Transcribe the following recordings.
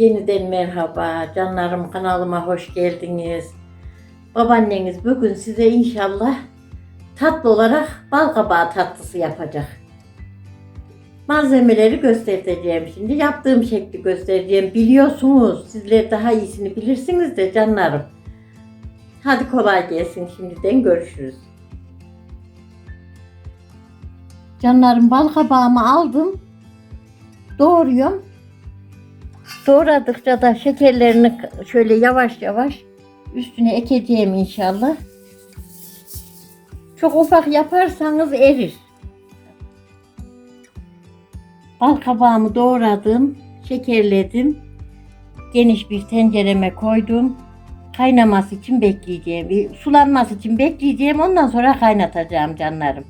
Yeniden merhaba canlarım kanalıma hoş geldiniz. Babaanneniz bugün size inşallah tatlı olarak bal kabağı tatlısı yapacak. Malzemeleri göstereceğim şimdi. Yaptığım şekli göstereceğim. Biliyorsunuz sizler daha iyisini bilirsiniz de canlarım. Hadi kolay gelsin şimdiden görüşürüz. Canlarım bal kabağımı aldım. Doğruyorum. Doğradıkça da şekerlerini şöyle yavaş yavaş üstüne ekeceğim inşallah. Çok ufak yaparsanız erir. Bal kabağımı doğradım, şekerledim. Geniş bir tencereme koydum. Kaynaması için bekleyeceğim. bir Sulanması için bekleyeceğim. Ondan sonra kaynatacağım canlarım.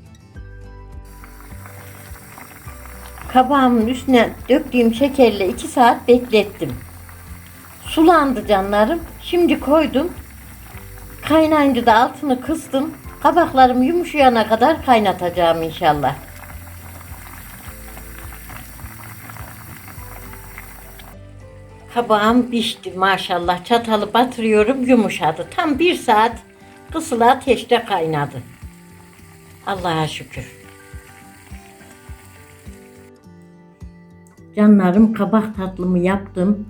Kabağımın üstüne döktüğüm şekerle 2 saat beklettim. Sulandı canlarım. Şimdi koydum. Kaynayınca da altını kıstım. Kabaklarım yumuşayana kadar kaynatacağım inşallah. Kabağım pişti maşallah. Çatalı batırıyorum yumuşadı. Tam bir saat kısılı ateşte kaynadı. Allah'a şükür. Canlarım kabak tatlımı yaptım.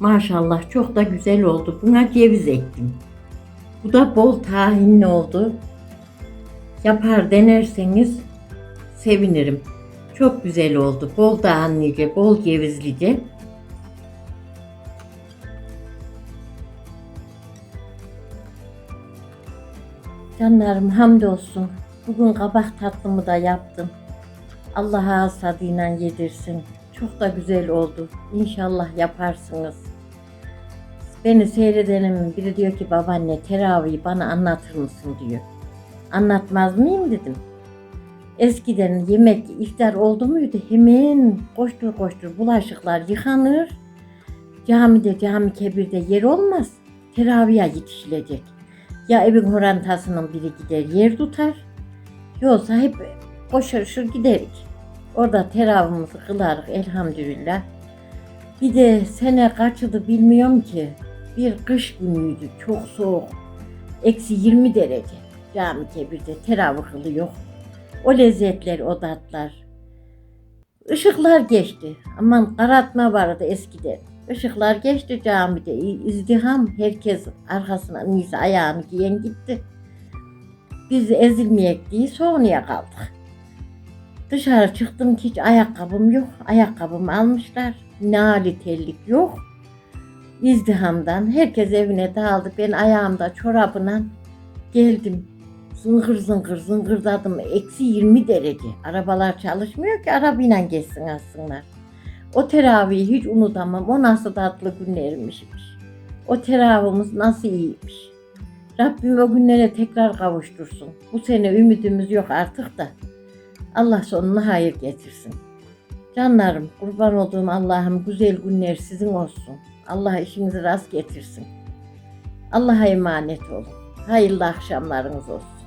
Maşallah çok da güzel oldu. Buna ceviz ektim. Bu da bol tahinli oldu. Yapar denerseniz sevinirim. Çok güzel oldu. Bol tahinlice, bol cevizlice. Canlarım hamdolsun. Bugün kabak tatlımı da yaptım. Allah'a az tadıyla yedirsin. Çok da güzel oldu. İnşallah yaparsınız. Beni seyredenim biri diyor ki babaanne teravihi bana anlatır mısın diyor. Anlatmaz mıyım dedim. Eskiden yemek iftar oldu muydu hemen koştur koştur bulaşıklar yıkanır. Camide cami kebirde yer olmaz. Teravihe yetişilecek. Ya evin horantasının biri gider yer tutar. Yoksa hep koşuşur giderik. Orada teravihimizi kılarız elhamdülillah. Bir de sene kaçıdı bilmiyorum ki. Bir kış günüydü. Çok soğuk. Eksi 20 derece. Cami kebirde teravih kılıyor. O lezzetler, o tatlar. Işıklar geçti. Aman karartma vardı eskiden. Işıklar geçti camide. izdiham. Herkes arkasına neyse ayağını giyen gitti. Biz ezilmeyek diye soğuya kaldık. Dışarı çıktım ki hiç ayakkabım yok. Ayakkabımı almışlar. Nali tellik yok. İzdihamdan herkes evine dağıldı. Ben ayağımda çorabına geldim. Zıngır zıngır zıngırdadım. Eksi 20 derece. Arabalar çalışmıyor ki arabayla geçsin aslında. O teravihi hiç unutamam. O nasıl tatlı günlermişmiş. O teravihimiz nasıl iyiymiş. Rabbim o günlere tekrar kavuştursun. Bu sene ümidimiz yok artık da. Allah sonuna hayır getirsin. Canlarım kurban olduğum Allah'ım güzel günler sizin olsun. Allah işinizi rast getirsin. Allah'a emanet olun. Hayırlı akşamlarınız olsun.